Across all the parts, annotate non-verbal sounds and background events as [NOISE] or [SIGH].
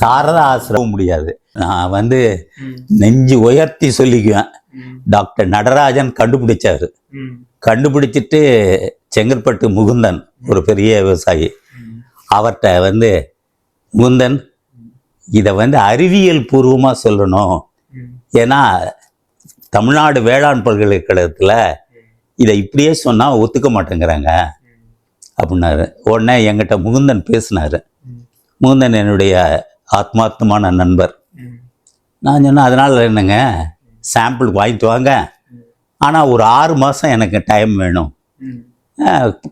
சாரதா ஆசிரமம் முடியாது. நான் வந்து நெஞ்சு உயர்த்தி சொல்லிக்குவேன். டாக்டர் நடராஜன் கண்டுபிடிச்சாரு. கண்டுபிடிச்சிட்டு செங்கற்பட்டு முகுந்தன் ஒரு பெரிய விவசாயி. அவர்கிட்ட வந்து முகுந்தன் இதை வந்து அறிவியல் பூர்வமாக சொல்லணும். ஏன்னா தமிழ்நாடு வேளாண் பல்கலைக்கழகத்தில் இதை இப்படியே சொன்னால் ஒத்துக்க மாட்டேங்கிறாங்க. அப்படின்னாரு. உடனே என்கிட்ட முகுந்தன் பேசினார். முகுந்தன் என்னுடைய ஆத்மார்த்தமான நண்பர். நான் சொன்னேன் அதனால் என்னங்க? சாம்பிள் வாங்கிட்டு வாங்க. ஆனால் ஒரு ஆறு மாதம் எனக்கு டைம் வேணும்.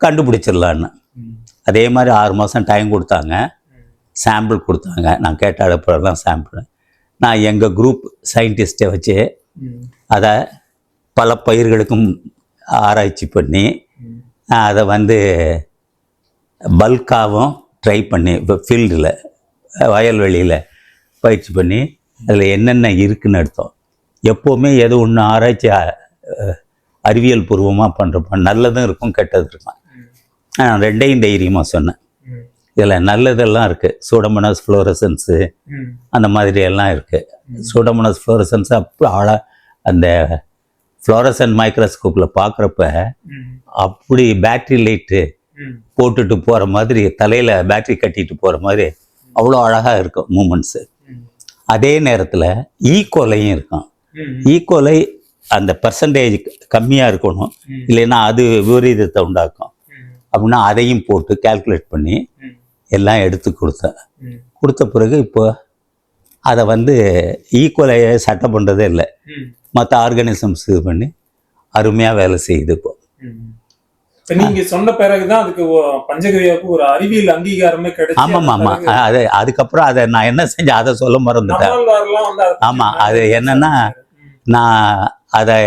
கண்டுபிடிச்சிடலான்னு. அதே மாதிரி ஆறு மாதம் டைம் கொடுத்தாங்க. சாம்பிள் கொடுத்தாங்க. நான் கேட்ட அனுப்புறதெல்லாம் சாம்பிள். நான் எங்கள் குரூப் சயின்டிஸ்ட்டை வச்சு அதை பல பயிர்களுக்கும் ஆராய்ச்சி பண்ணி அதை வந்து பல்காகவும் ட்ரை பண்ணி ஃபீல்டில் வயல்வெளியில் பயிற்சி பண்ணி அதில் என்னென்ன இருக்குன்னு எடுத்தோம். எப்போவுமே எது ஒன்று ஆராய்ச்சி அறிவியல் பூர்வமாக பண்ணுறப்ப நல்லதும் இருக்கும் கெட்டதும் இருக்கும். நான் ரெண்டையும் தைரியமாக சொன்னேன். இதில் நல்லதெல்லாம் இருக்குது சூடமனஸ் ஃப்ளோரசன்ஸு அந்த மாதிரி எல்லாம் இருக்குது சூடமனஸ் ஃப்ளோரசன்ஸ் அப்போ ஆழ அந்த ஃப்ளோரசன் மைக்ரோஸ்கோப்பில் பார்க்குறப்ப அப்படி பேட்ரி லைட்டு போட்டுட்டு போகிற மாதிரி தலையில் பேட்ரி கட்டிட்டு போகிற மாதிரி அவ்வளோ அழகாக இருக்கும் மூமெண்ட்ஸு அதே நேரத்தில் ஈக்குவலையும் இருக்கும் ஈக்குவலை அந்த பர்சன்டேஜ் கம்மியாக இருக்கணும். இல்லைன்னா அது விபரீதத்தை உண்டாக்கும். அப்படின்னா அதையும் போட்டு கால்குலேட் பண்ணி எல்லாம் எடுத்து கொடுத்தேன் கொடுத்த பிறகு இப்போ அதை வந்து ஈக்குவலையை சட்டை பண்ணுறதே இல்லை. மற்ற ஆர்கானிசம்ஸ் இது பண்ணி அருமையாக வேலை செய்யுது இப்போ. இப்ப நீங்க சொன்ன பிறகுதான் அதுக்கு பஞ்சகவியாவுக்கு ஒரு அறிவியல் அங்கீகாரமே கிடைச்சு. ஆமாம் ஆமாம் அது அதுக்கப்புறம் அதை நான் என்ன செஞ்சேன் அதை சொல்ல மறந்துட்டேன். வந்து அதை என்னன்னா, நான் அதை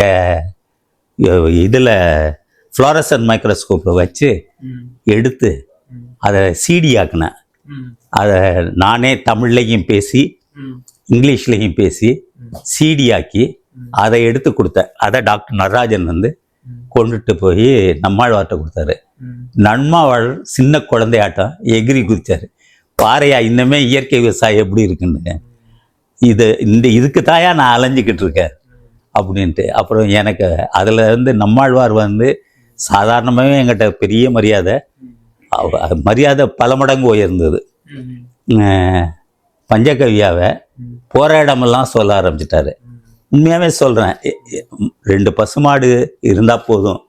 இதில் ஃப்ளோரசன் மைக்ரோஸ்கோப்பில் வச்சு எடுத்து அதை சிடி ஆக்கினேன். அதை நானே தமிழ்லையும் பேசி இங்கிலீஷ்லேயும் பேசி சிடி ஆக்கி அதை எடுத்து கொடுத்தேன். அதை டாக்டர் நடராஜன் வந்து. கொண்டுட்டு போய் நம்மாழ்வார்ட்ட கொடுத்தாரு. ம், நன்மாவாள் சின்ன குழந்தையாட்டம் எகிரி குதிச்சாரு. பாறையா இன்னமே இயற்கை விவசாயம் எப்படி இருக்குன்னு. இது இந்த இதுக்கு தாயா நான் அலைஞ்சிக்கிட்டு இருக்கேன் அப்படின்ட்டு. அப்புறம் எனக்கு அதில் வந்து நம்மாழ்வார் வந்து சாதாரணமாகவே என்கிட்ட பெரிய மரியாதை. மரியாதை பல மடங்கு உயர்ந்தது. பஞ்சகவியாவை போகிற இடமெல்லாம் சொல்ல ஆரம்பிச்சிட்டாரு. உண்மையாகவே சொல்கிறேன் ரெண்டு பசுமாடு இருந்தால் போதும்.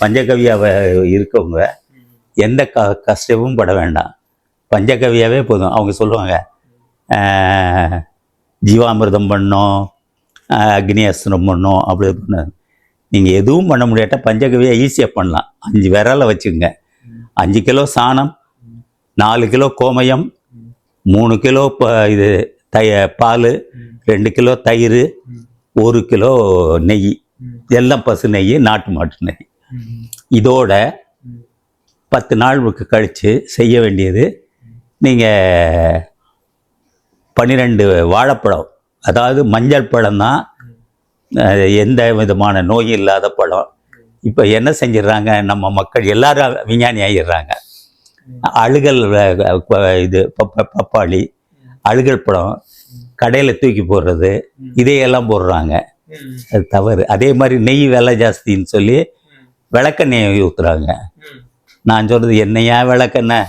பஞ்சகவியாவை இருக்கவங்க எந்த க கஷ்டமும் பட வேண்டாம். பஞ்சகவியாவே போதும். அவங்க சொல்லுவாங்க ஜீவாமிர்தம் பண்ணோம் அக்னி அஸ்திரம் பண்ணோம் அப்படி பண்ண நீங்கள் எதுவும் பண்ண முடியாட்டா பஞ்சகவியாக ஈஸியாக பண்ணலாம். அஞ்சு விரலை வச்சுக்கோங்க அஞ்சு கிலோ சாணம் நாலு கிலோ கோமயம் மூணு கிலோ இது தய பால் ரெண்டு கிலோ தயிர் ஒரு கிலோ நெய் எல்லாம் பசு நெய் நாட்டு மாட்டு நெய். இதோட பத்து நாள் கழித்து செய்ய வேண்டியது நீங்கள் பன்னிரெண்டு வாழைப்பழம் அதாவது மஞ்சள் பழம் தான் எந்த விதமான நோய் இல்லாத பழம். இப்போ என்ன செஞ்சிடுறாங்க நம்ம மக்கள் எல்லாரும் விஞ்ஞானி ஆகிடுறாங்க அழுகல் இது பப்ப- பப்பாளி அழுகல் பழம் கடையில் தூக்கி போடுறது இதையெல்லாம் போடுறாங்க. அது தவறு. அதே மாதிரி நெய் விலை ஜாஸ்தின்னு சொல்லி விளக்கெண்ணெய் ஊற்றுறாங்க நான் சொல்கிறது என்னையா விளக்கெண்ணெய்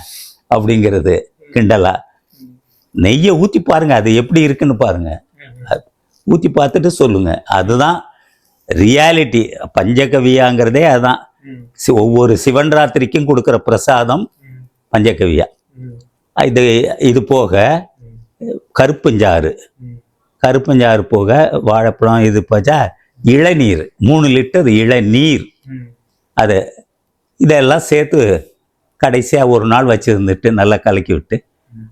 அப்படிங்கிறது கிண்டலா. நெய்யை ஊற்றி பாருங்க அது எப்படி இருக்குன்னு பாருங்க. ம், ஊற்றி பார்த்துட்டு சொல்லுங்க. அதுதான் ரியாலிட்டி. பஞ்சகவியாங்கிறதே அதுதான் ஒவ்வொரு சிவன் ராத்திரிக்கும் கொடுக்குற பிரசாதம் பஞ்சகவியா. இது இது போக கருப்பஞ்சாறு. கருப்பஞ்சாறு போக வாழைப்பழம் இது போச்சா இளநீர். மூணு லிட்டர் இளநீர். அது இதெல்லாம் சேர்த்து கடைசியாக ஒரு நாள் வச்சுருந்துட்டு நல்லா கலக்கி விட்டு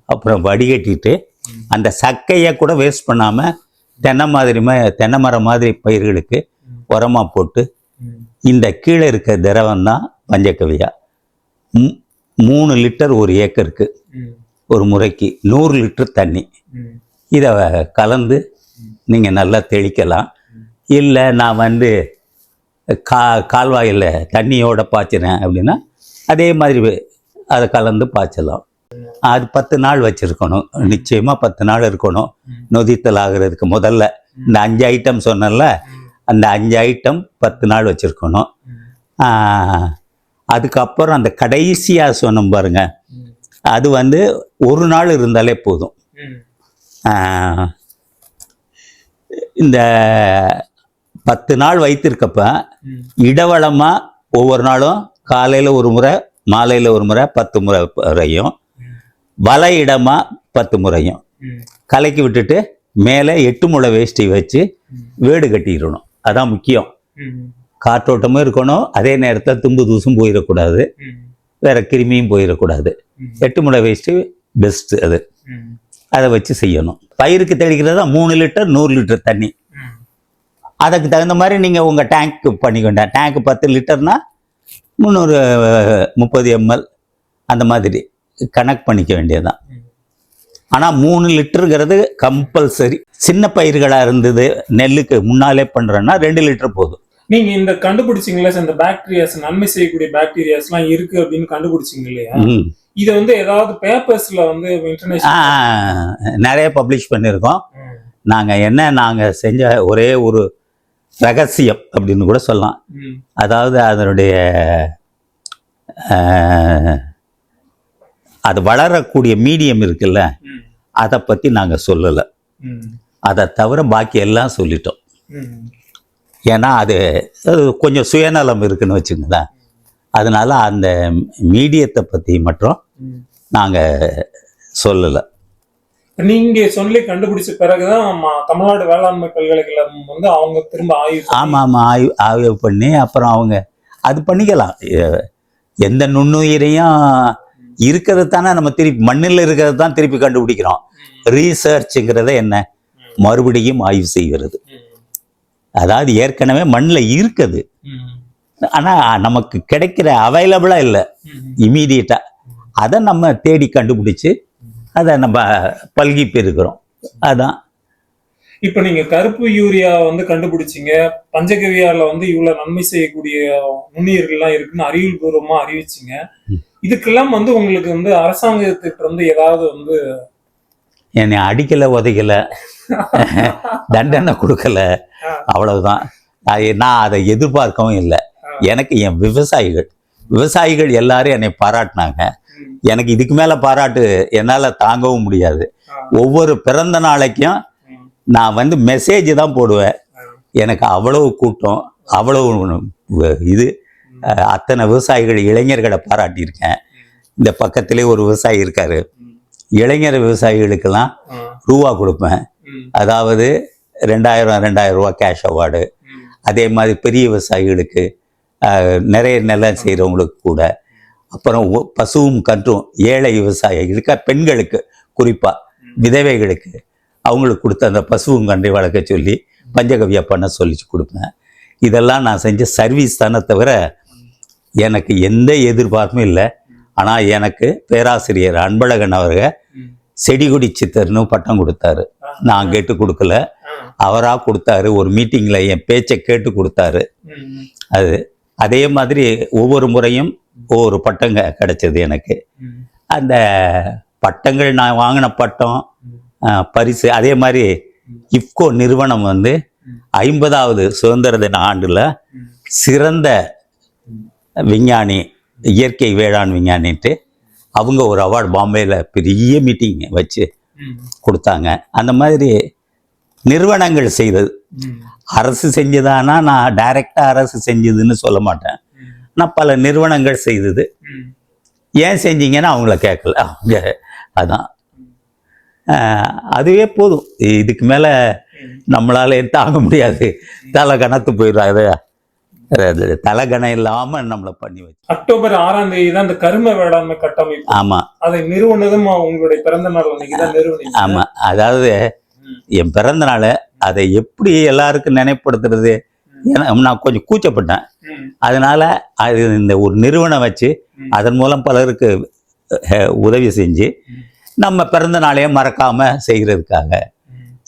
அப்புறம் வடிகட்டிட்டு அந்த சக்கையை கூட வேஸ்ட் பண்ணாமல் தென்னை மாதிரி தென்னை மரம் மாதிரி பயிர்களுக்கு உரமாக போட்டு இந்த கீழே இருக்க திரவம் தான் பஞ்சக்கவியா. மூ- மூணு லிட்டர் ஒரு ஏக்கருக்கு. ஒரு முறைக்கு நூறு லிட்டர் தண்ணி. இதை கலந்து நீங்கள் நல்லா தெளிக்கலாம். இல்லை நான் வந்து கா கால்வாயில் தண்ணியோட பாய்ச்சிறேன் அப்படின்னா அதே மாதிரி அதை கலந்து பாய்ச்சலாம். அது பத்து நாள் வச்சிருக்கணும். நிச்சயமா பத்து நாள் இருக்கணும். நொதித்தல் ஆகுறதுக்கு முதல்ல. இந்த அஞ்சு ஐட்டம் சொன்னேன்ல ம். அந்த அஞ்சு ஐட்டம் பத்து நாள் வச்சிருக்கணும். அதுக்கப்புறம் அந்த கடைசியாக சொன்னோம் பாருங்க. ம். அது வந்து ஒரு நாள் இருந்தாலே போதும் இந்த பத்து நாள் வைத்திருக்கப்ப ம். இடவளமா ஒவ்வொரு நாளும் காலையில் ஒரு முறை மாலையில் ஒரு முறை பத்து முறை முறையும் வல இடமா பத்து முறையும். கலக்கி விட்டுட்டு மேலே எட்டு முளை வேஷ்டி வச்சு. வேடு கட்டிடணும் அதான் முக்கியம். காற்றோட்டமும் இருக்கணும் அதே நேரத்தில் தும்பு தூசும் போயிடக்கூடாது. வேற கிருமியும் போயிடக்கூடாது. எட்டு முளை வேஷ்டி பெஸ்ட் அது. அதை வச்சு செய்யணும் பயிருக்கு தெளிக்கிறது தான் மூணு லிட்டர் நூறு லிட்டர் தண்ணி. அதுக்கு தகுந்த மாதிரி நீங்கள் உங்கள் டேங்க் பண்ணிக்கொண்ட டேங்க் பத்து லிட்டர்னா முந்நூறு முப்பது எம்எல் அந்த மாதிரி கனெக்ட் பண்ணிக்க வேண்டியதுதான். ஆனால் மூணு லிட்டருங்கிறது கம்பல்சரி சின்ன பயிர்களாக இருந்தது நெல்லுக்கு முன்னாலே பண்ணுறேன்னா ரெண்டு லிட்டர் போதும் நீங்க இந்த கண்டுபிடிச்சீங்களா இந்த பாக்டீரியாஸ் நன்மை செய்யக்கூடிய பாக்டீரியாஸ் எல்லாம் இருக்கு அப்படின்னு கண்டுபிடிச்சீங்க இல்லையா. இத வந்து ஏதாவது பேப்பர்ஸ்ல வந்து இன்டர்நேஷனல் நிறைய பப்ளிஷ் பண்ணியிருக்கோம். நாங்கள் என்ன நாங்கள் செஞ்ச ஒரே ஒரு ரகசியம் அப்படின்னு கூட சொல்லலாம். அதாவது அதனுடைய அது வளரக்கூடிய மீடியம் இருக்குல்ல அதை பற்றி நாங்கள் சொல்லலை. அதை தவிர பாக்கி எல்லாம் சொல்லிட்டோம். ஏன்னா அது கொஞ்சம் சுயநலம் இருக்குன்னு வச்சுங்களேன் அதனால அந்த மீடியத்தை பற்றி மட்டும் நாங்கள் சொல்லலை. நீங்க சொல்லி கண்டுபிடிச்ச பிறகுதான் தமிழ்நாடு வேளாண்மை பல்கலைக்கழகம் வந்து அவங்க திரும்ப ஆய்வு ஆமாம் ஆமாம் ஆய்வு ஆய்வு பண்ணி அப்புறம் அவங்க அது பண்ணிக்கலாம். எந்த நுண்ணுயிரையும் இருக்கிறது தானே நம்ம திருப்பி மண்ணில் இருக்கிறது தான் திருப்பி கண்டுபிடிக்கிறோம். ரீசர்ச்சுங்கிறத என்ன? மறுபடியும் ஆய்வு செய்கிறது. அதாவது ஏற்கனவே மண்ணில் இருக்குது. ஆனால் நமக்கு கிடைக்கிற அவைலபிளாக இல்லை. இமீடியட்டாக அதை நம்ம தேடி கண்டுபிடிச்சு அதை நம்ம பல்கி பெறுகிறோம். அதான். இப்ப நீங்க கருப்பு யூரியா வந்து கண்டுபிடிச்சீங்க. பஞ்சகவியால வந்து இவ்வளவு நன்மை செய்யக்கூடிய நுண்ணுயிர்கள்லாம் இருக்குன்னு அறிவியல் பூர்வமா அறிவிச்சீங்க. இதுக்கெல்லாம் வந்து உங்களுக்கு வந்து அரசாங்கத்திட்ட இருந்து ஏதாவது வந்து என்னை அடிக்கலை உதைக்கலை. [LAUGHS] தண்டனை கொடுக்கல. அவ்வளவுதான். நான் அதை எதிர்பார்க்கவும் இல்லை. எனக்கு என் விவசாயிகள் விவசாயிகள் எல்லாரும் என்னை பாராட்டினாங்க. எனக்கு இதுக்கு மேலே பாராட்டு என்னால் தாங்கவும் முடியாது. ஒவ்வொரு பிறந்த நாளைக்கும் நான் வந்து மெசேஜ் தான் போடுவேன். எனக்கு அவ்வளவு கூட்டம் அவ்வளவு இது. அத்தனை விவசாயிகள் இளைஞர்களை பாராட்டியிருக்கேன். இந்த பக்கத்திலே ஒரு விவசாயி இருக்காரு. இளைஞர் விவசாயிகளுக்கெல்லாம் ரூபா கொடுப்பேன். அதாவது ரெண்டாயிரம் ரெண்டாயிரம் ரூபா கேஷ் அவார்டு அதே மாதிரி பெரிய விவசாயிகளுக்கு நிறைய நிலம் செய்கிறவங்களுக்கு கூட. அப்புறம் பசுவும் கன்றும் ஏழை விவசாயிகளுக்கு பெண்களுக்கு குறிப்பாக விதவைகளுக்கு அவங்களுக்கு கொடுத்த அந்த பசுவும் கன்றை வளர்க்க சொல்லி பஞ்சகவியா பண்ண சொல்லி கொடுப்பேன். இதெல்லாம் நான் செஞ்ச சர்வீஸ் தானே தவிர எனக்கு எந்த எதிர்பார்ப்பும் இல்லை. ஆனால் எனக்கு பேராசிரியர் அன்பழகன் அவர்கள் செடிகொடி சித்தர்னு பட்டம் கொடுத்தாரு. நான் கேட்டு கொடுக்கல. அவராக கொடுத்தாரு. ஒரு மீட்டிங்கில் என் பேச்சை கேட்டு கொடுத்தாரு. அது அதே மாதிரி ஒவ்வொரு முறையும் ஒவ்வொரு பட்டங்க கிடைச்சது எனக்கு. அந்த பட்டங்கள் நான் வாங்கின பட்டம் பரிசு அதே மாதிரி இஃப்கோ நிறுவனம் வந்து ஐம்பதாவது சுதந்திர தின ஆண்டில் சிறந்த விஞ்ஞானி இயற்கை வேளாண் விஞ்ஞானின்ட்டு அவங்க ஒரு அவார்டு பாம்பேயில் பெரிய மீட்டிங் வச்சு கொடுத்தாங்க. அந்த மாதிரி நிறுவனங்கள் செய்தது. அரசு செஞ்சதானா? நான் டைரெக்டாக அரசு செஞ்சதுன்னு சொல்ல மாட்டேன். நான் பல நிறுவனங்கள் செய்தது. ஏன் செஞ்சீங்கன்னு அவங்கள கேட்கல அவங்க அதான். அதுவே போதும். இதுக்கு மேலே நம்மளால தாங்க முடியாது. தலை கணத்து போயிடும் அது அது தலை கணம் இல்லாமல் நம்மளை பண்ணி வச்சு. அக்டோபர் ஆறாம் தேதி தான் இந்த கரும வேளாண்மை கட்டமைப்பு. ஆமாம் அதை நிறுவனதும் உங்களுடைய பிறந்த நாள் அன்னைக்கு ஆமாம் அதாவது. என் பிறந்த நாள் அதை எப்படி எல்லாருக்கும் நினைப்படுத்துறது? ஏன்னா நான் கொஞ்சம் கூச்சப்பட்டேன். அதனால அது இந்த ஒரு நிறுவனம் வச்சு. அதன் மூலம் பலருக்கு உதவி செஞ்சு. நம்ம பிறந்த நாளையே மறக்காம செய்கிறதுக்காக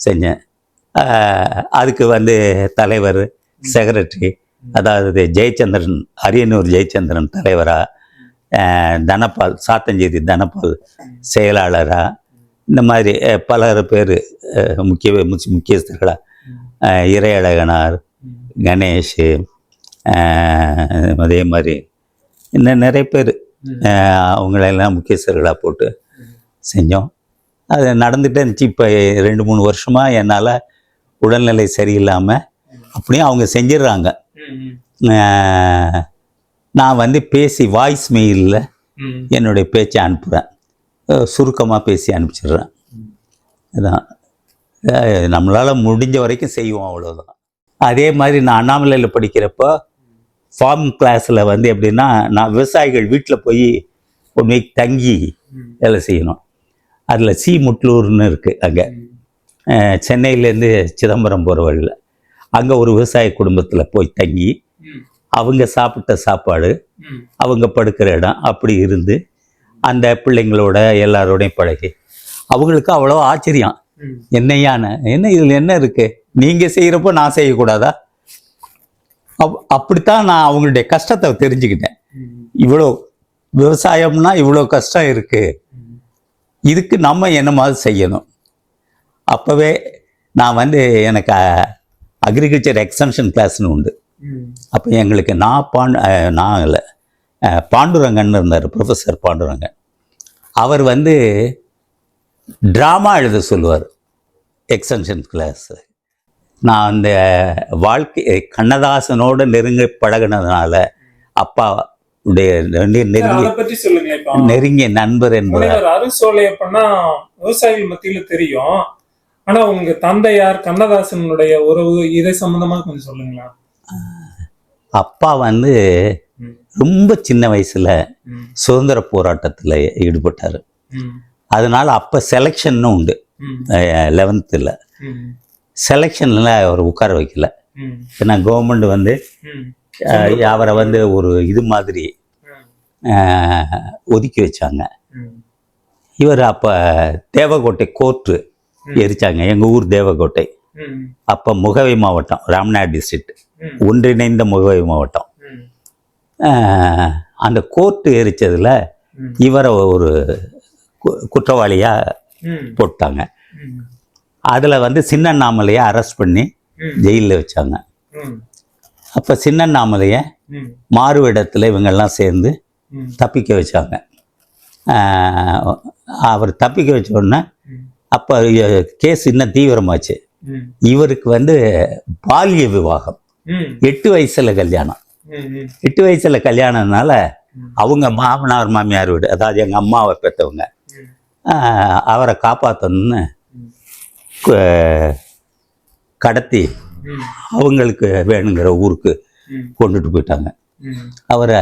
செஞ்சேன். அதுக்கு வந்து தலைவர் செக்ரட்டரி அதாவது ஜெயச்சந்திரன் அரியனூர் ஜெயச்சந்திரன் தலைவராக தனபால் சாத்தஞ்சேரி தனபால் செயலாளராக இந்த மாதிரி பல பலர் பேர் முக்கிய முக்கியஸ்தர்களாக இறையழகனார் கணேஷ் அதே மாதிரி இன்னும் நிறைய பேர் அவங்களெல்லாம் முக்கியஸ்தர்களாக போட்டு செஞ்சோம். அது நடந்துகிட்டே இருந்துச்சு. இப்போ ரெண்டு மூணு வருஷமாக என்னால் உடல்நிலை சரியில்லாமல் அப்படியே அவங்க செஞ்சிடுறாங்க. நான் வந்து பேசி வாய்ஸ் மெயிலில் என்னுடைய பேச்சை அனுப்புகிறேன் சுருக்கமாக பேசி அனுப்பிச்சிடுறேன். அதான். நம்மளால் முடிஞ்ச வரைக்கும் செய்வோம் அவ்வளோதான் அதே மாதிரி நான் அண்ணாமலையில் படிக்கிறப்போ ஃபார்ம் கிளாஸில் வந்து எப்படின்னா நான் விவசாயிகள் வீட்டில் போய் ஒன் வீக் தங்கி வேலை செய்யணும். அதில் சி முட்லூர்னு இருக்குது அங்கே. சென்னையிலேருந்து சிதம்பரம் போகிற வழியில். அங்கே ஒரு விவசாய குடும்பத்தில் போய் தங்கி அவங்க சாப்பிட்ட சாப்பாடு அவங்க படுக்கிற இடம் அப்படி இருந்து அந்த பிள்ளைங்களோட எல்லாரோடையும் பழகி. அவங்களுக்கு அவ்வளோ ஆச்சரியம். என்னையான என்ன இதில் என்ன இருக்கு? நீங்கள் செய்கிறப்போ நான் செய்யக்கூடாதா? அப் அப்படித்தான் நான் அவங்களுடைய கஷ்டத்தை தெரிஞ்சுக்கிட்டேன். இவ்வளோ விவசாயம்னா இவ்வளோ கஷ்டம் இருக்கு. இதுக்கு நம்ம என்ன மாதிரி செய்யணும்? அப்போவே நான் வந்து எனக்கு அக்ரிகல்ச்சர் எக்ஸ்டென்ஷன் கிளாஸ்னு உண்டு. அப்போ எங்களுக்கு நான் பாண்டு நான் இல்லை. பாண்டுரங்கன் இருந்தார் ப்ரொஃபஸர் பாண்டுரங்கன். அவர் வந்து ட்ராமா எழுத சொல்லுவார் எக்ஸ்டென்ஷன் கிளாஸ் நான் அந்த வாழ்க்கை கண்ணதாசனோட நெருங்கி பழகுனதுனால அப்பா உடைய நெருங்கிய நண்பர் அருசோலையப்பன்னா விவசாயிகள் மத்தியில தெரியும். ஆனா உங்க தந்தையார் கண்ணதாசனுடைய உறவு இதை சம்பந்தமா கொஞ்சம் சொல்லுங்களா அப்பா வந்து. ரொம்ப சின்ன வயசுல சுதந்திர போராட்டத்தில் ஈடுபட்டார். அதனால அப்போ செலெக்ஷன்னு உண்டு. லெவன்த்தில் செலெக்ஷனில் அவர் உட்கார வைக்கல. ஏன்னா கவர்மெண்ட் வந்து அவரை வந்து ஒரு இது மாதிரி ஒதுக்கி வச்சாங்க. இவர் அப்போ தேவகோட்டை கோர்ட்டு எரிச்சாங்க. எங்கள் ஊர் தேவகோட்டை. அப்போ முகவை மாவட்டம் ராம்நாத் டிஸ்ட்ரிக்ட். ஒன்றிணைந்த முகவை மாவட்டம். அந்த கோர்ட்டு எரிச்சதில் இவரை ஒரு கு- குற்றவாளியாக போட்டாங்க. அதில் வந்து சின்னண்ணாமலையை அரெஸ்ட் பண்ணி ஜெயிலில் வச்சாங்க. அப்போ சின்னண்ணாமலையை ம், மாறுவிடத்தில் இவங்கெல்லாம் சேர்ந்து தப்பிக்க வச்சாங்க. அவர் தப்பிக்க வச்ச உடனே அப்போ கேஸ் இன்னும் தீவிரமாச்சு. இவருக்கு வந்து பால்ய விவாகம். எட்டு வயசுல கல்யாணம். எட்டு வயசுல கல்யாணம்னால. அவங்க மாமனார் மாமியார் வீடு அதாவது எங்கள் அம்மாவை பெற்றவங்க அவரை காப்பாற்றணும்னு கடத்தி அவங்களுக்கு வேணுங்கிற ஊருக்கு கொண்டுட்டு போயிட்டாங்க. அவரை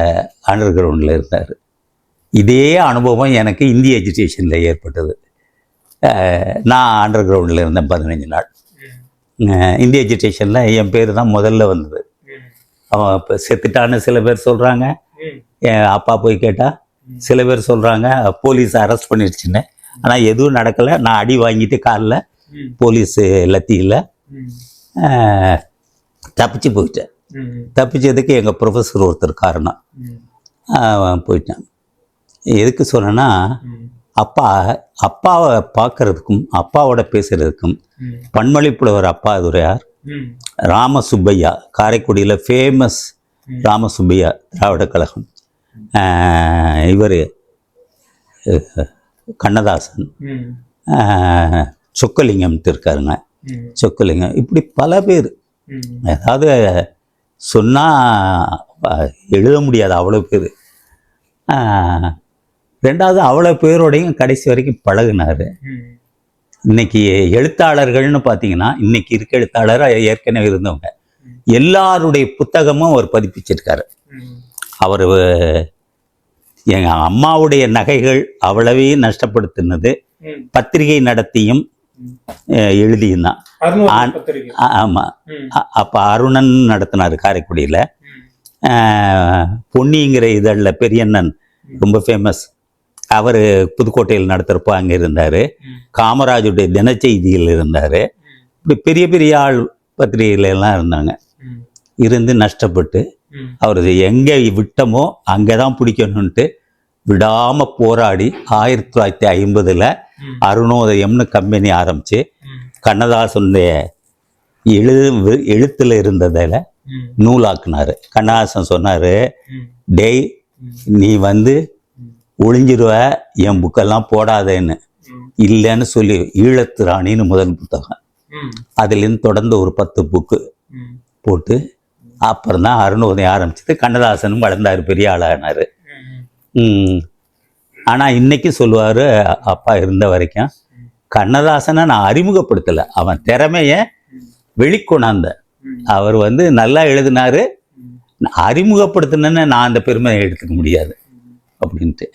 அண்டர் கிரவுண்டில் இருந்தார். இதே அனுபவம் எனக்கு இந்திய எஜுகேஷனில் ஏற்பட்டது. நான் அண்டர் கிரவுண்டில் இருந்தேன் பதினஞ்சு நாள். இந்திய எஜுகேஷனில் என் பேர் தான் முதல்ல வந்தது. அவன் இப்போ செத்துட்டான்னு சில பேர் சொல்கிறாங்க என் அப்பா போய் கேட்டால் சில பேர் சொல்கிறாங்க போலீஸ் அரெஸ்ட் பண்ணிடுச்சுன்னு ஆனால் எதுவும் நடக்கலை. நான் அடி வாங்கிட்டு காலில் போலீஸு லத்தியில் தப்பிச்சு போயிட்டேன். தப்பிச்சதுக்கு எங்கள் ப்ரொஃபஸர் ஒருத்தர் காரணம். போயிட்டான். எதுக்கு சொன்னேன்னா அப்பா அப்பாவை பார்க்கறதுக்கும் அப்பாவோட பேசுறதுக்கும் ம், பன்மொழி புலவர் அப்பா துரையார் ராமசுப்பையா காரைக்குடியில் ஃபேமஸ். ராமசுப்பையா திராவிட கழகம். இவர் கண்ணதாசன். சொக்கலிங்கம் இருக்காருங்க. சொக்கலிங்கம். இப்படி பல பேர். அதாவது சொன்னால் எழுத முடியாது அவ்வளோ பேர். ரெண்டாவது அவ்வளோ பேரோடையும் கடைசி வரைக்கும் பழகுனாரு. இன்னைக்கு எழுத்தாளர்கள்னு பார்த்தீங்கன்னா இன்னைக்கு இருக்க எழுத்தாளராக ஏற்கனவே இருந்தவங்க. எல்லாருடைய புத்தகமும் அவர் பதிப்பிச்சிருக்காரு. அவர் எங்கள் அம்மாவுடைய நகைகள் அவ்வளவையும் நஷ்டப்படுத்தினது. பத்திரிகை நடத்தியும் ம். அஹ், எழுதியும் தான் அறுநூறு ஆண்- பத்திரிகை ஆமாம் அப்போ அருணன் நடத்தினார் காரைக்குடியில். பொன்னிங்கிற இதழில் பெரியண்ணன் ரொம்ப ஃபேமஸ் அவர் புதுக்கோட்டையில் நடத்துகிறப்போ அங்கே இருந்தார் காமராஜுடைய தினச்செய்தியில் இருந்தார் இப்படி பெரிய பெரிய ஆள் பத்திரிகையில எல்லாம் இருந்தாங்க இருந்து நஷ்டப்பட்டு அவர் எங்கே விட்டமோ அங்கே தான் பிடிக்கணுன்ட்டு விடாமல் போராடி ஆயிரத்தி தொள்ளாயிரத்தி ஐம்பதில். அருணோதயம்னு கம்பெனி ஆரம்பித்து. கண்ணதாசனுடைய எழு எழுத்தில் இருந்ததில். நூலாக்குனாரு கண்ணதாசன் சொன்னார். டேய். நீ வந்து. ஒளிஞ்சிருவ என் புக்கெல்லாம் போடாதேன்னு. இல்லைன்னு சொல்லி ஈழத்து ராணின்னு முதல் புத்தகம். அதுலேருந்து தொடர்ந்து ஒரு பத்து புக்கு. போட்டு அப்புறம் தான் அருணோதயம் ஆரம்பிச்சது. கண்ணதாசனும் வளர்ந்தார் பெரிய ஆளானார். ஆனால் இன்னைக்கு சொல்லுவார் அப்பா இருந்த வரைக்கும் கண்ணதாசனை நான் அறிமுகப்படுத்தலை. அவன் திறமைய வெளிக்கொணாந்த. அவர் வந்து நல்லா எழுதினாரு. அறிமுகப்படுத்தினேன்னு நான் அந்த பெருமையை எடுத்துக்க முடியாது. அப்படின்ட்டு.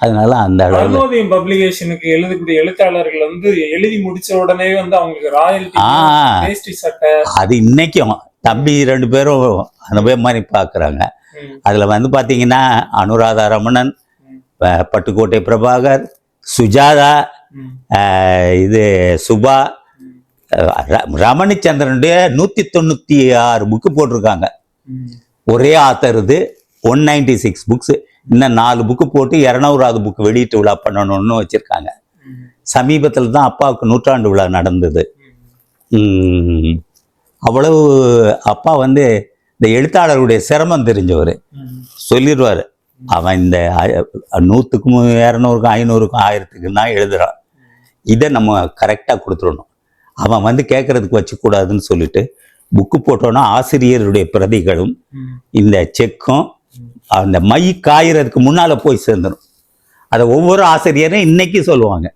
அதனால அந்த அளவில். அருணோதயம் பப்ளிகேஷனுக்கு எழுதக்கூடிய எழுத்தாளர்கள் வந்து எழுதி முடிச்ச உடனே வந்து அவங்களுக்கு ராயல்டி சட்டை. அது இன்னைக்கும் தம்பி ரெண்டு பேரும் அந்த மாதிரி மாதிரி பார்க்குறாங்க. அதில் வந்து பார்த்தீங்கன்னா அனுராதா ரமணன் பட்டுக்கோட்டை பிரபாகர் சுஜாதா இது சுபா ரமணிச்சந்திரனுடைய நூற்றி தொண்ணூற்றி ஆறு புக்கு போட்டிருக்காங்க. ஒரே ஆத்தர் இது ஒன் நைன்டி சிக்ஸ் புக்ஸு இன்னும் நாலு புக்கு போட்டு இரநூறாவது புக்கு வெளியீட்டு விழா பண்ணணும்னு வச்சுருக்காங்க. சமீபத்தில் தான் அப்பாவுக்கு நூற்றாண்டு விழா நடந்தது அவ்வளவு அப்பா வந்து இந்த எழுத்தாளருடைய சிரமம் தெரிஞ்சவர். சொல்லிடுவார் அவன் இந்த நூற்றுக்கும் இரநூறுக்கும் ஐநூறுக்கும் ஆயிரத்துக்கும் தான் எழுதுறான் இதை நம்ம கரெக்டாக கொடுத்துடணும் அவன் வந்து கேட்கறதுக்கு வச்சுக்கூடாதுன்னு சொல்லிட்டு புக்கு போட்டோன்னா ஆசிரியருடைய பிரதிகளும். இந்த செக்கும் அந்த மை காயறதுக்கு முன்னால் போய் சேர்ந்துடும் அதை ஒவ்வொரு ஆசிரியரும் இன்னைக்கு சொல்லுவாங்க.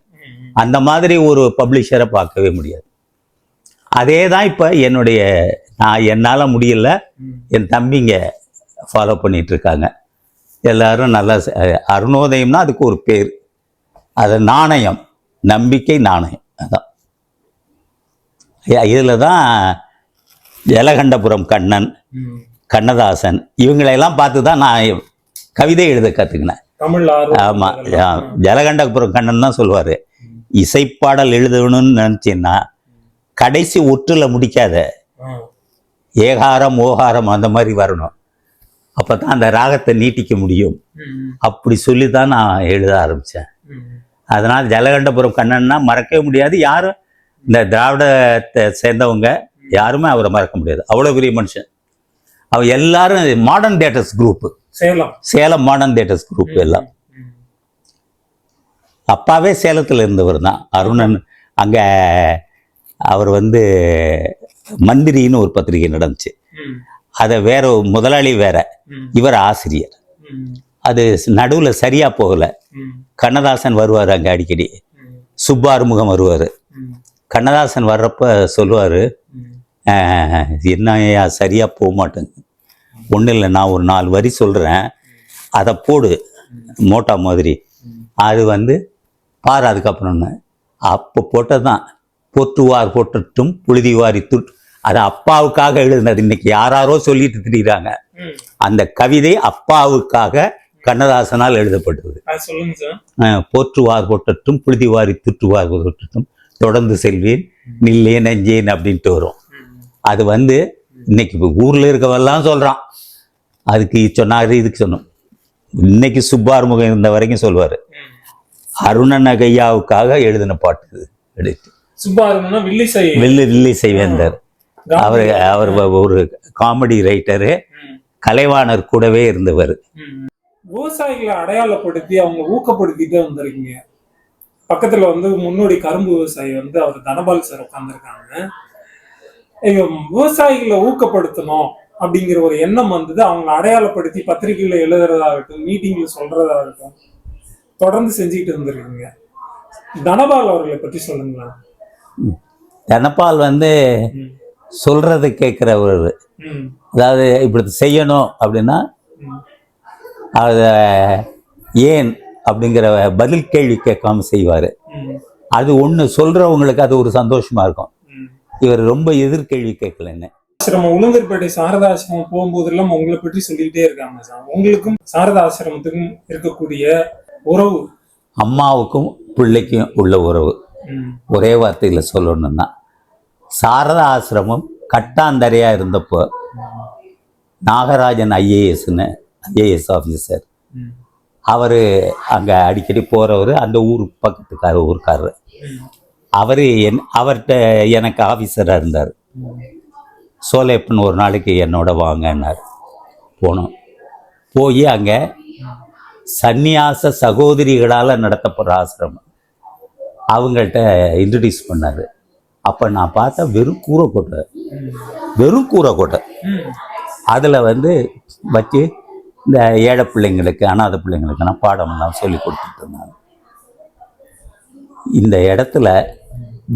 அந்த மாதிரி ஒரு பப்ளிஷரை பார்க்கவே முடியாது. அதே தான் இப்போ என்னுடைய நான் என்னால் முடியல என் தம்பிங்க ஃபாலோ பண்ணிட்டு இருக்காங்க எல்லாரும் நல்லா அருணோதயம்னா அதுக்கு ஒரு பேர். அது நாணயம் நம்பிக்கை நாணயம் அதான். இதில் தான் ஜலகண்டபுரம் கண்ணன். கண்ணதாசன் இவங்களையெல்லாம் பார்த்து தான் நான் கவிதை எழுத கற்றுக்கினேன் ஆமாம். ஜலகண்டபுரம் கண்ணன் தான் சொல்லுவார் இசைப்பாடல் எழுதணும்னு நினச்சின்னா கடைசி ஒற்றில் முடிக்காத. ஏகாரம் ஓகாரம் அந்த மாதிரி வரணும் அப்போ தான் அந்த ராகத்தை நீட்டிக்க முடியும். அப்படி சொல்லி தான் நான் எழுத ஆரம்பித்தேன். அதனால் ஜலகண்டபுரம் கண்ணன்னா மறக்கவே முடியாது யாரும் இந்த திராவிடத்தை சேர்ந்தவங்க யாருமே அவரை மறக்க முடியாது அவ்வளோ பெரிய மனுஷன் அவர் எல்லாரும் modern theatres group Salem Salem modern theatres group எல்லாம். அப்பாவே சேலத்தில் இருந்தவர் தான் அருணன் அங்கே அவர் வந்து மந்திரின்னு ஒரு பத்திரிகை நடந்துச்சு. அதை வேற முதலாளி வேற. இவர் ஆசிரியர். அது நடுவில் சரியா போகல. கண்ணதாசன் வருவார் அங்கே அடிக்கடி. சுப்பாறுமுகம் வருவார். கண்ணதாசன் வர்றப்ப சொல்லுவார் ம். என்னையா சரியா போக மாட்டேங்க ஒன்றும் இல்லை நான் ஒரு நாலு வரி சொல்கிறேன் அதை போடு மோட்டா மாதிரி. அது வந்து பாரு அதுக்கப்புறம்னு. அப்போ போட்டது தான் பொத்துவார் போட்டட்டும் புழுதி வாரி துட். அது அப்பாவுக்காக எழுதினது. இன்னைக்கு யாராரோ சொல்லிட்டு திரியிறாங்க. ம். அந்த கவிதை அப்பாவுக்காக கண்ணதாசனால் எழுதப்பட்டது. போற்றுவார் போட்டட்டும் புழுதி வாரி துற்றுவார் போட்டட்டும் தொடர்ந்து செல்வேன். நில்லேன் நெஞ்சேன் அப்படின்ட்டு வரும். அது வந்து இன்னைக்கு இப்போ ஊரில் இருக்கவெல்லாம் சொல்கிறான் அதுக்கு சொன்னாரு இதுக்கு சொன்னோம். இன்னைக்கு சுப்பாறுமுகம் இருந்த வரைக்கும் சொல்லுவார் ம். அருணன் ஐயாவுக்காக எழுதின பாட்டு எடுத்து சுப்பாருங்கன்னா வில்லிசை வில்லை செய்வேந்தர் அவர் அவர் ஒரு காமெடி ரைட்டரு. கலைவாணர் கூடவே இருந்தவர். விவசாயிகளை அடையாளப்படுத்தி அவங்க ஊக்கப்படுத்திட்டே வந்திருக்கீங்க. பக்கத்துல வந்து முன்னோடி கரும்பு விவசாயி வந்து அவர் தனபால் சார் உட்காந்துருக்காங்க விவசாயிகளை ஊக்கப்படுத்தணும் அப்படிங்கிற ஒரு எண்ணம் வந்தது அவங்களை அடையாளப்படுத்தி பத்திரிகையில எழுதுறதாகட்டும் மீட்டிங்ல சொல்றதாகட்டும் தொடர்ந்து செஞ்சுக்கிட்டு இருந்திருக்கீங்க தனபால் அவர்களை பற்றி சொல்லுங்களேன் தனபால் வந்து. சொல்றதை கேட்குறவர் ம். அதாவது இப்படி செய்யணும் அப்படின்னா. அதை ஏன் அப்படிங்கிற பதில் கேள்வி கேட்காம செய்வார். அது ஒன்று சொல்கிறவங்களுக்கு அது ஒரு சந்தோஷமா இருக்கும். இவர் ரொம்ப எதிர்கேள்வி கேட்கலன்னு ஆசிரமம் உளுந்தூர்பேட்டை சாரதா ஆசிரமம் போகும்போதெல்லாம் உங்களை பற்றி சொல்லிக்கிட்டே இருக்காங்க சார். உங்களுக்கும் சாரதா ஆசிரமத்துக்கும் இருக்கக்கூடிய உறவு? அம்மாவுக்கும் பிள்ளைக்கும் உள்ள உறவு. ஒரே வார்த்தையில் சொல்லணும்னா சாரதா ஆசிரமம் கட்டாந்தரையாக இருந்தப்போ நாகராஜன் ஐஏஎஸ்னு ஐஏஎஸ் ஆஃபீஸர் அவர் அங்கே அடிக்கடி போகிறவர் அந்த ஊர் பக்கத்துக்கார ஊருக்காரர். அவர் என் அவர்கிட்ட எனக்கு ஆஃபீஸராக இருந்தார். சோலேப்பன் ஒரு நாளைக்கு என்னோட வாங்கன்னார். போனோம். போய் அங்கே சந்நியாச சகோதரிகளால் நடத்தப்படுற ஆசிரமம். அவங்கள்ட்ட இன்ட்ரடியூஸ் பண்ணார். அப்போ நான் பார்த்தா வெறும் கூரைக்கோட்டை. வெறும் கூரைக்கோட்டை. அதில் வந்து வச்சு இந்த ஏழை பிள்ளைங்களுக்கு அனாதை பிள்ளைங்களுக்கெல்லாம் பாடமெல்லாம் சொல்லி கொடுத்துட்டு இருந்தாங்க. இந்த இடத்துல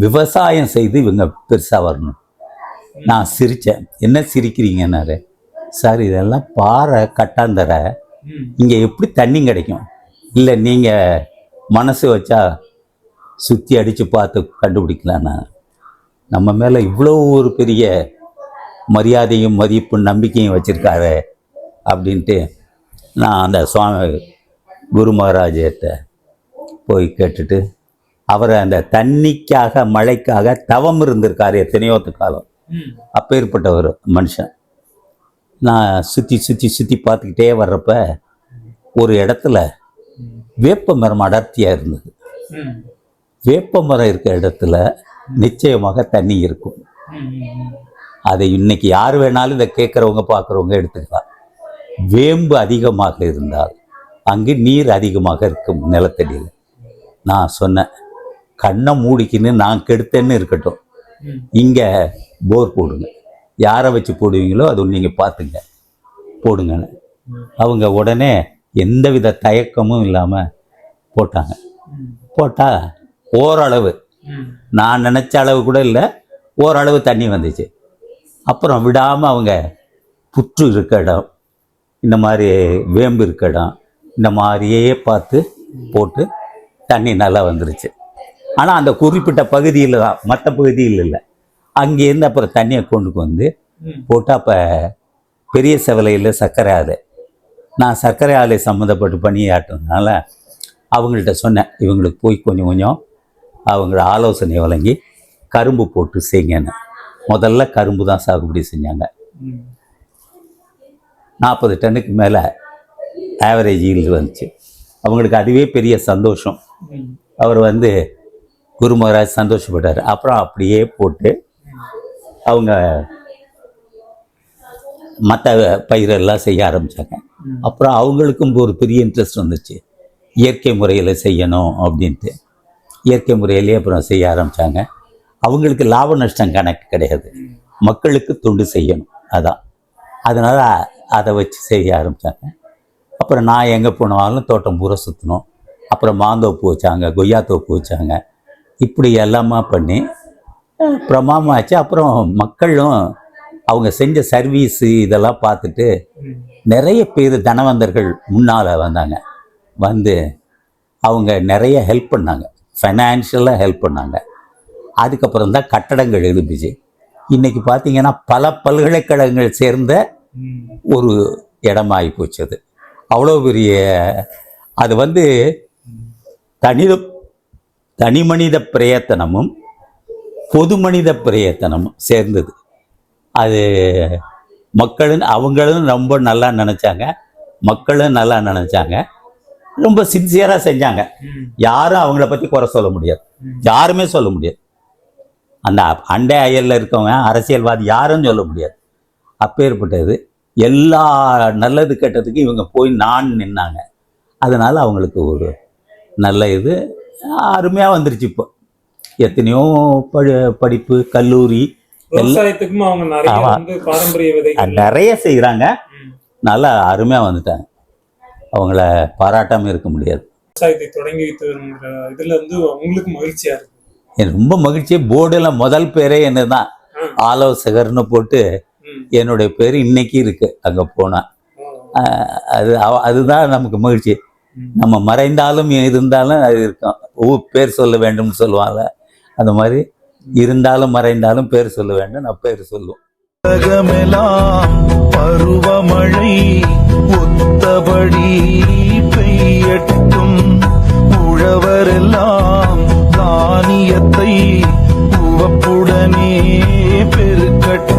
விவசாயம் செய்து இவங்க பெருசாக வரணும். நான் சிரித்தேன் என்ன சிரிக்கிறீங்கன்னாரு? சார் இதெல்லாம் பாறை கட்டாந்தர. இங்கே எப்படி தண்ணி கிடைக்கும்? இல்லை நீங்கள் மனசு வச்சா சுற்றி அடித்து பார்த்து கண்டுபிடிக்கலான்னா நம்ம மேலே இவ்வளோ ஒரு பெரிய மரியாதையும் மதிப்பும் நம்பிக்கையும் வச்சுருக்காரு அப்படின்ட்டு நான் அந்த சுவாமி குரு மகாராஜர்கிட்ட போய் கேட்டுட்டு அவரை அந்த தண்ணிக்காக மழைக்காக தவம் இருந்திருக்காரு எத்தனையோ காலம் ம். அப்பேற்பட்ட ஒரு மனுஷன் நான் சுற்றி சுற்றி சுற்றி பார்த்துக்கிட்டே வர்றப்ப ஒரு இடத்துல. வேப்ப மரம் அடர்த்தியாக இருந்தது. வேப்ப மரம் இருக்கிற இடத்துல நிச்சயமாக தண்ணி இருக்கும். அதை இன்னைக்கு யார் வேணாலும் இதை கேட்குறவங்க பார்க்குறவங்க எடுத்துக்கலாம் வேம்பு அதிகமாக இருந்தால் அங்கு நீர் அதிகமாக இருக்கும் நிலத்தடியில் நான் சொன்னேன் கண்ணை மூடிக்கின்னு நான் கெடுத்தேன்னு இருக்கட்டும். இங்கே போர் போடுங்க. யாரை வச்சு போடுவீங்களோ அது நீங்கள் பார்த்துங்க. போடுங்கன்னு. அவங்க உடனே எந்தவித தயக்கமும் இல்லாமல் போட்டாங்க. போட்டால் ஓரளவு நான் நினச்ச அளவு கூட இல்லை ஓரளவு தண்ணி வந்துச்சு. அப்புறம் விடாமல் அவங்க புற்று இருக்க இடம் இந்த மாதிரி வேம்பு இருக்க இடம் இந்த மாதிரியே பார்த்து போட்டு தண்ணி நல்லா வந்துருச்சு. ஆனால் அந்த குறிப்பிட்ட பகுதியில் தான் மற்ற பகுதியில் இல்லை அங்கேருந்து அப்புறம் தண்ணியை கொண்டு வந்து ம். போட்டு அப்போ பெரிய செவலையில் சர்க்கரை ஆலை நான் சர்க்கரை ஆலை சம்மந்தப்பட்டு பணியாற்றுறதுனால அவங்கள்ட்ட சொன்னேன் இவங்களுக்கு போய் கொஞ்சம் கொஞ்சம் அவங்கள ஆலோசனை வழங்கி கரும்பு போட்டு செய்யுங்கன்னு முதல்ல கரும்பு தான் சாகுபடி செஞ்சாங்க. நாற்பது டன்னுக்கு மேலே ஆவரேஜ் ஈல்டு வந்துச்சு அவங்களுக்கு அதுவே பெரிய சந்தோஷம். அவர் வந்து குரு மகாராஜ் சந்தோஷப்பட்டார். அப்புறம் அப்படியே போட்டு அவங்க மற்ற பயிரெல்லாம் செய்ய ஆரம்பித்தாங்க அப்புறம் அவங்களுக்கும் ஒரு பெரிய இன்ட்ரெஸ்ட் வந்துச்சு. இயற்கை முறையில் செய்யணும் அப்படின்ட்டு. இயற்கை முறையிலேயே அப்புறம் செய்ய ஆரம்பித்தாங்க அவங்களுக்கு லாப நஷ்டம் கணக்கு கிடையாது. மக்களுக்கு தொண்டு செய்யணும். அதான். அதனால் அதை வச்சு செய்ய ஆரம்பித்தாங்க அப்புறம் நான் எங்கே போனாலும் தோட்டம் பூரா சுற்றணும் அப்புறம் மாந்தோப்பு வச்சாங்க கொய்யா தோப்பு வச்சாங்க. இப்படி எல்லாமா பண்ணி அஹ், பிரமாமாச்சு அப்புறம் மக்களும் அவங்க செஞ்ச சர்வீஸு இதெல்லாம் பார்த்துட்டு நிறைய பேர் தனவந்தர்கள் முன்னால் வந்தாங்க. வந்து அவங்க நிறைய ஹெல்ப் பண்ணாங்க. ஃபைனான்ஷியலாக ஹெல்ப் பண்ணாங்க. அதுக்கப்புறம் தான் கட்டடங்கள் எழுப்பிச்சு இன்றைக்கி பார்த்தீங்கன்னா பல பல்கலைக்கழகங்கள் சேர்ந்த ஒரு இடமாகி போச்சு அது. அவ்வளோ பெரிய அது வந்து தனித தனி மனித பிரயத்தனமும் பொது மனித பிரயத்தனமும் சேர்ந்தது. அது மக்களும் அவங்களும் ரொம்ப நல்லா நினச்சாங்க. மக்களும் நல்லா நினச்சாங்க. ரொம்ப சின்சியராக செஞ்சாங்க. யாரும் அவங்கள பற்றி குறை சொல்ல முடியாது. யாருமே சொல்ல முடியாது. அந்த அண்டை அயலில் இருக்கவங்க அரசியல்வாதி யாரும் சொல்ல முடியாது. அப்பேற்பட்டது. எல்லா நல்லது கெட்டதுக்கும் இவங்க போய் நான் நின்னாங்க. அதனால் அவங்களுக்கு ஒரு நல்ல இது. அருமையாக வந்துருச்சு இப்போ எத்தனையோ படி படிப்பு கல்லூரி நிறைய செய்கிறாங்க. நல்லா அருமையாக வந்துட்டாங்க அவங்கள பாராட்டாமல் இருக்க முடியாது விவசாயத்தை தொடங்கி இதுல வந்து உங்களுக்கு மகிழ்ச்சியா இருக்கு எனக்கு ரொம்ப மகிழ்ச்சி போர்டில் முதல் பேரே என்ன தான். ஆலோசகர்னு போட்டு. என்னுடைய பேர் இன்னைக்கு இருக்கு அங்கே போனால். அது அதுதான் நமக்கு மகிழ்ச்சி. நம்ம மறைந்தாலும் இருந்தாலும் அது இருக்கும் ஊ பேர் சொல்ல வேண்டும்னு சொல்லுவாங்க. அந்த மாதிரி இருந்தாலும் மறைந்தாலும் பேர் சொல்ல வேண்டும். நான் பேர் சொல்லுவோம் பருவமழை ஒத்தபடி பெய்யட்டும். உழவரெல்லாம் தானியத்தை உவப்புடனே பெருக்கட்டும்.